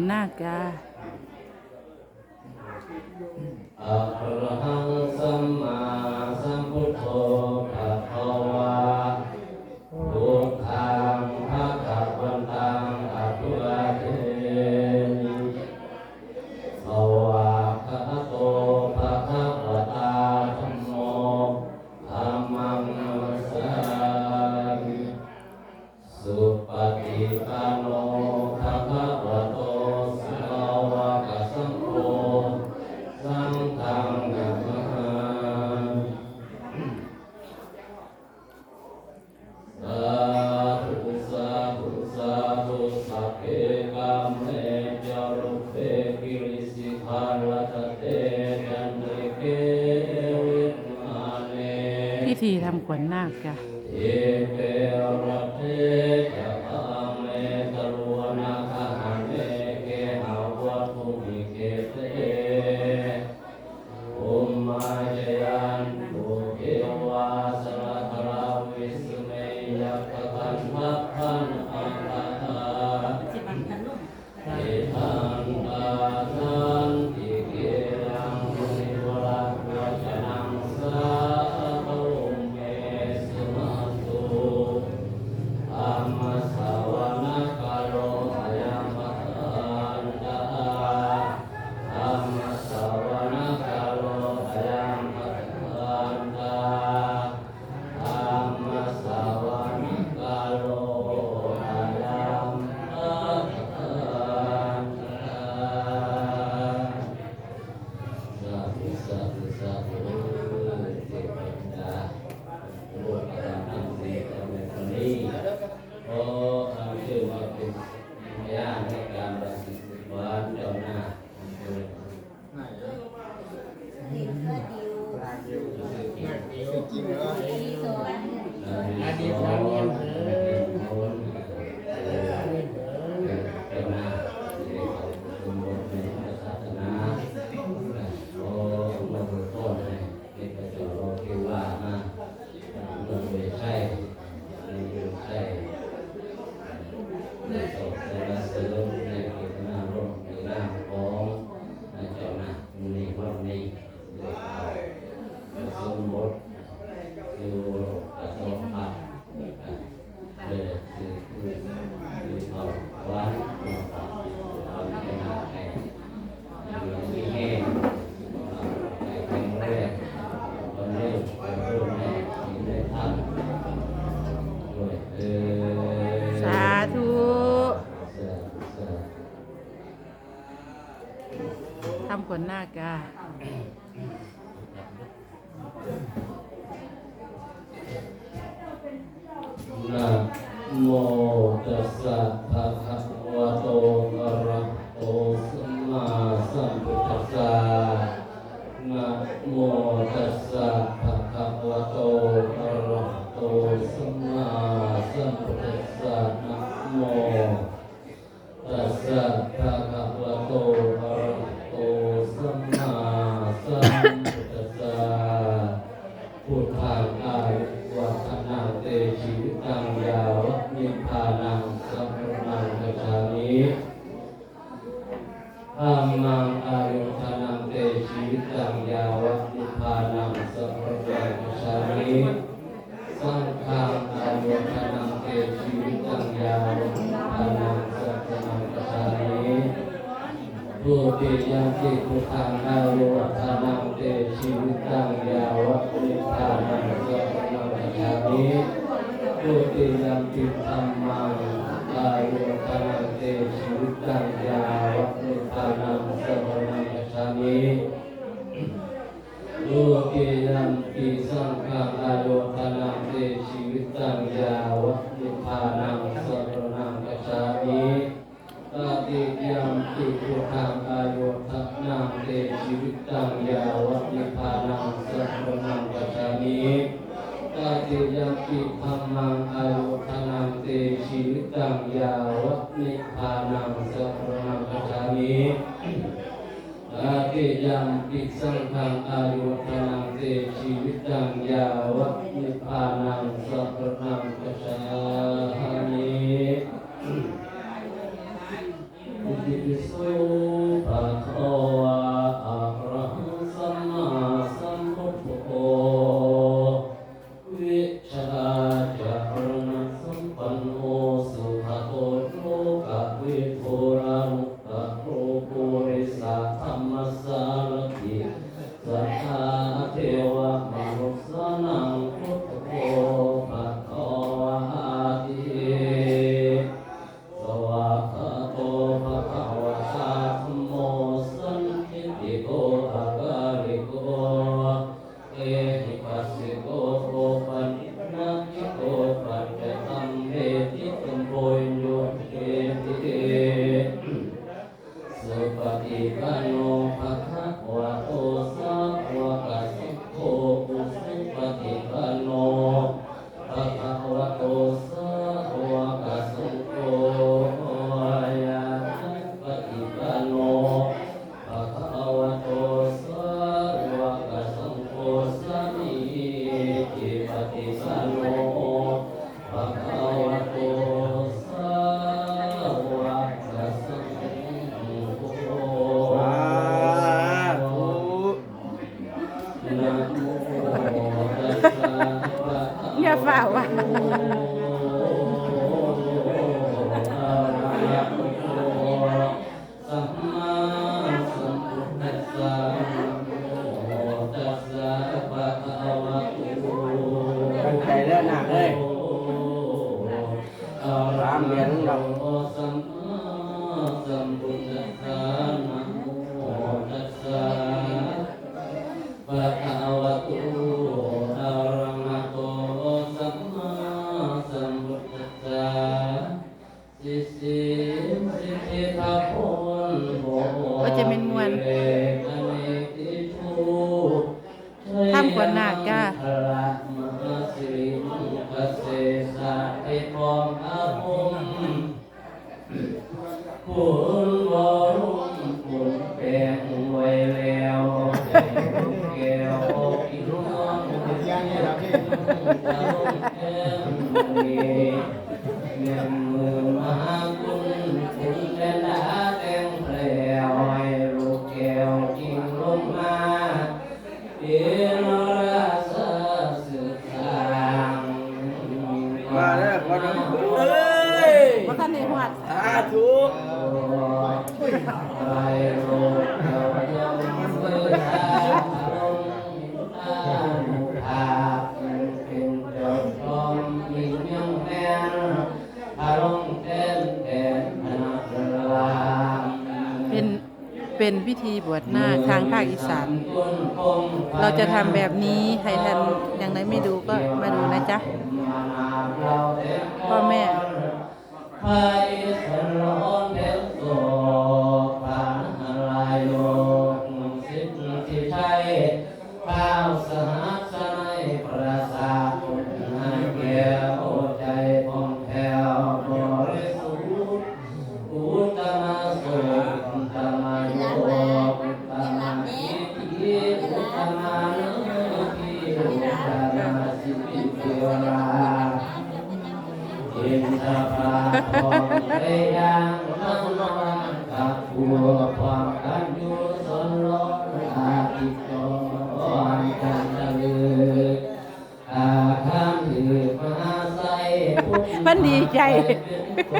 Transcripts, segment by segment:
นหน้าจ้าอะระหังสัมมาสัมพุทโธภะคาวาทุทธังภะคะวันตังอะตุลาเทาวาคะโตภะคะวะตาธัมโมธัมมังนมัสสามิสุปฏิปันโนภะคะวะโต องขหน้ากานโมตัสสะ Claro. ติสังฆังอายุทนังเตชีวิตังยาวันิพานังสัพพนังกัจจาย ทิปฏิสันโนังคัง Namo Buddhaya Namo Buddhaya Namo Buddhaya เป็นพิธีบวชหน้าทางภาคอีสาน เราจะทำแบบนี้ใครท่านยังไงไม่ดูก็มาดูนะจ๊ะพ่อแม่ อินทภางเรยงมังงกับผัวความกันยุสนลนอาทิตย์ตอันตะลืออาคัมถือมหาไซมันดีใขุ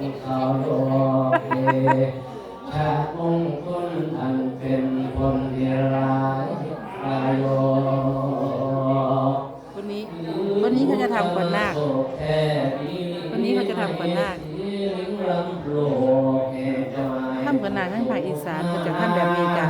ขเขาโลเกชาติมงคน นาทั้งภาคอีสานก็จะทำแบบนี้จ้ะ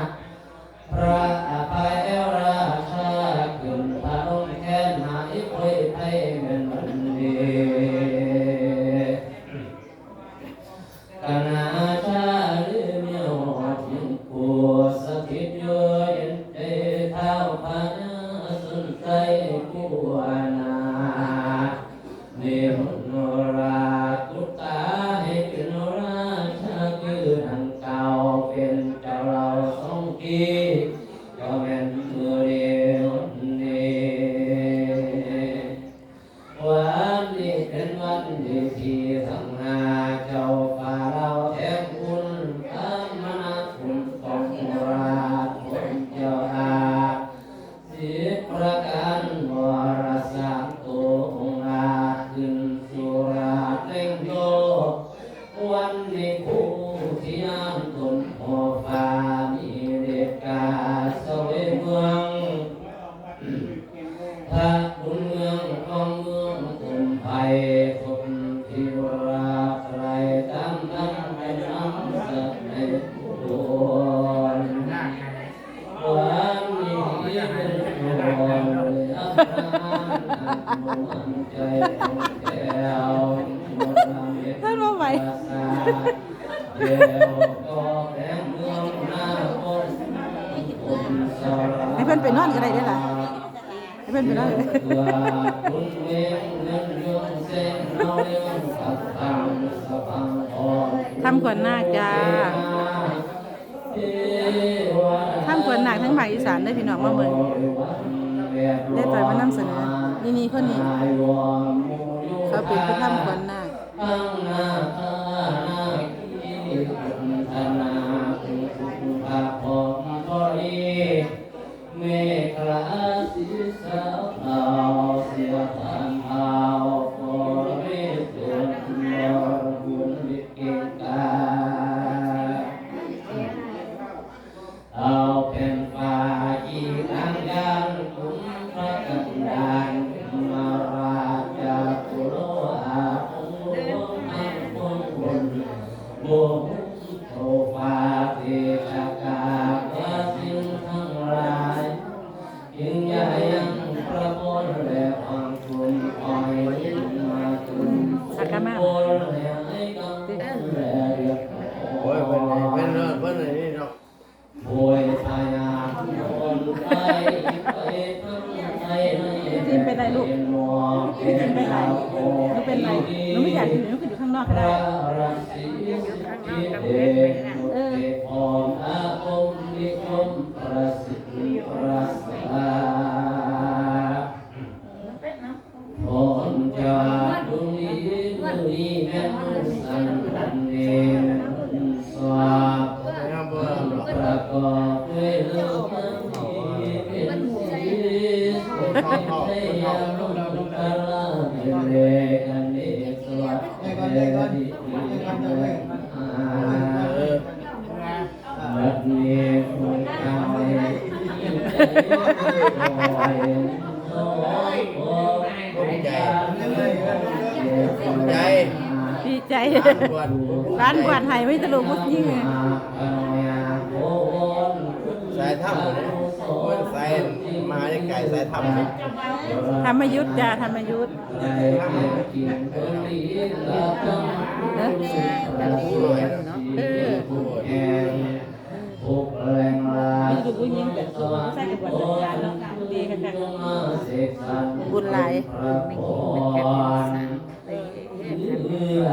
ตัววันนี้เป็นวันเลยอัปรามันใจแก้วท่านว่าไหวเดี๋ยวก็แรงเมืองหน้าคนคนสาให้เพิ่นไปนอนก็ได้เด้ล่ะให้เพิ่นไปนอนก็ได้คุณเองเงินยนเส้น ท่ามเพื่องสับตังสับตังทองทำขวัญนาคจ้าทำขวัญนาคทั้งภาคอีสานได้พี่น้องมาเบิ่งได้ต่อยมานำเสนอ นี่นี่คนนี้เขาเป็นผู้ท่าคตั้งหน้าตาหนัก นี้แม่นสันตันเนสวาไม่ทำเพื่อนหรอกประกอบด้วยเรื่องที่เป็นชีให้ยาลงกาลาเรกันเอกสวัสดิ์เดดิบัดนี้คุณกายยิ่ ร้านกวาดไห้ไม่ตลกมุกยิ่งเลยสสายถ้ำเลยโอ้ยสายมาได้ไก่สายถ้ำเลยธรรมยุทธจ้าธรรมยุทธเออผู้รวยเนาะเออผู้รวยผูกแรงลามีลูกผู้หญิงแต่ตัวใส่กับบวชจัดการเนาะดีค่ะค่ะบุญหลายพระพร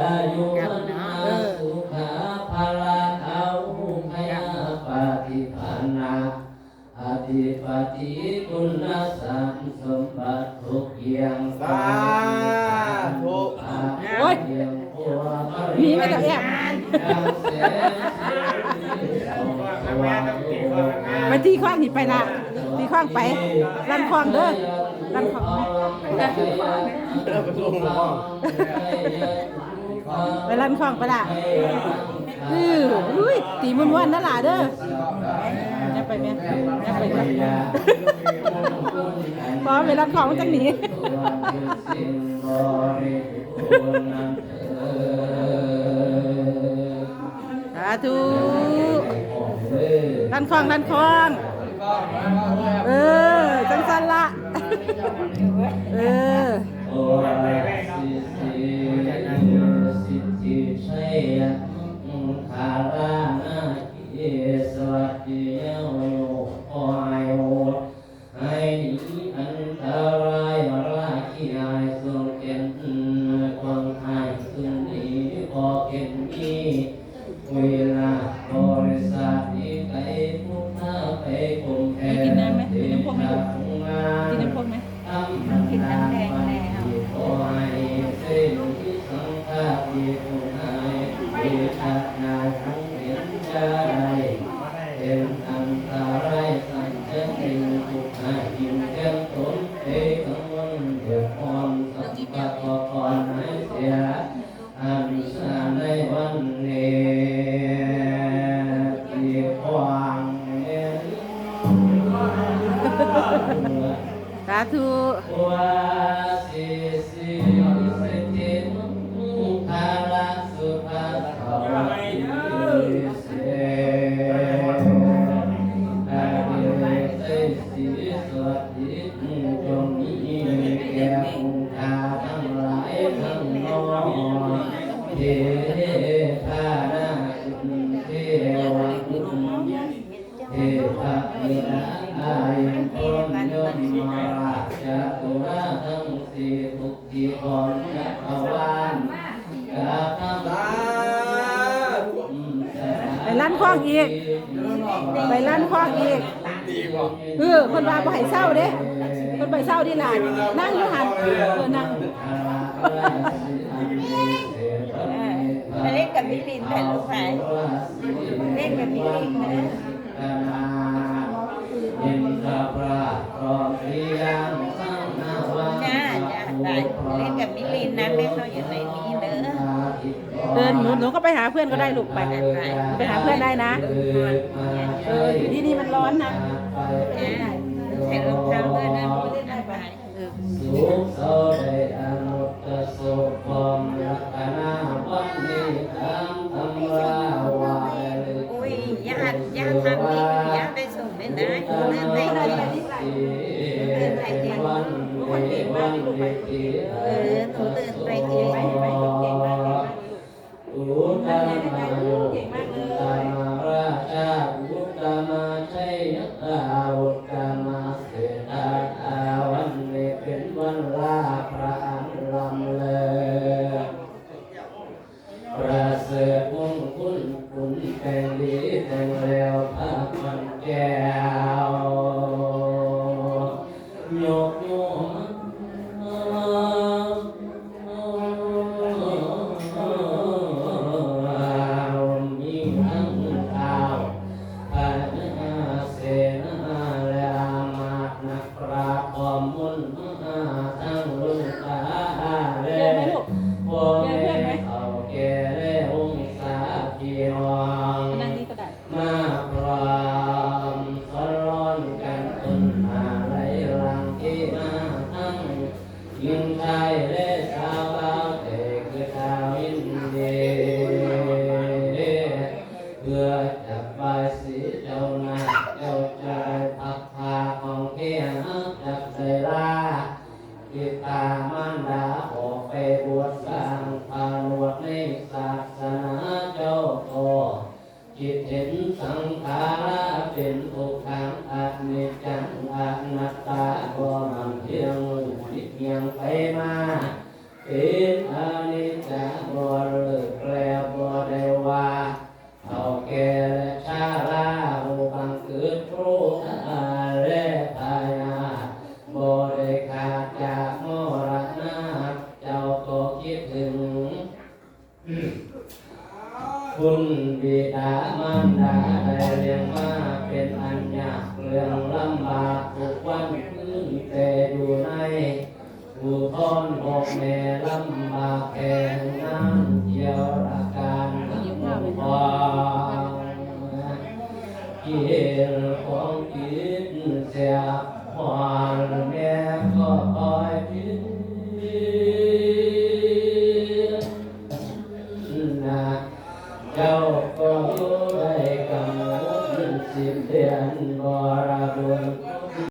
อายุวันนาสุ สาธุโอ๊ยมีไม่ต้องแอบไปตีข้างนี่ไปละตีข้างไปรันคลองเด้อรันคลองเริ่มประตูหลวงไปรันคลองไปละเอออุ้ยตีมันวันๆนั่นล่ะเด้อ ไปไหมยับไปยับพอไปรับของจากหนีสาธุดันคลองดันคลองเออจังสันละเออสิท สังฆาติภูนายเวทนาทั้งเห็นใจเป็น สิสิส เออคนว่าบ่ให้เศร้าเด้คนบ่ให้เศร้าดีหลานนั่งอยู่หันเออนั่งเล่นกับมิลินแต่ลูกชายเล่นกับมิลินนะอินทราพระพร้อมเรียงสังนาวาจ้าจ้าไปเล่นกับมิลินนะแม่เขาอยู่ในนี้เด้อเดินหนูหนูก็ไปหาเพื่อนก็ได้ลูกไปไปหาเพื่อนได้นะเอออยู่ที่นี่มันร้อนนะ ใส่รองเท้าด้วยนะได้ไปเออสุโสได้อนุตตสุขพรหมรัตนาวันนี้ตามตำราวาเลยอุ้ยญาติญาติทำดีญาติไปส่งไม่ได้เดินไปเองเดินไปเองวันเดวันเดทีเออหนูเดินไปเองอุตตมาโยอุตตมารา ข คุณบิดามารดาได้เลี้ยงมาเป็นอันยากเรื่องลำบากทุกวันคืนแต่อยู่ในผู้ทอนบอกแม่ลำบากแก่น้ำเกี่ยวอาการน้ำพองกินของกินเสียหวานแม่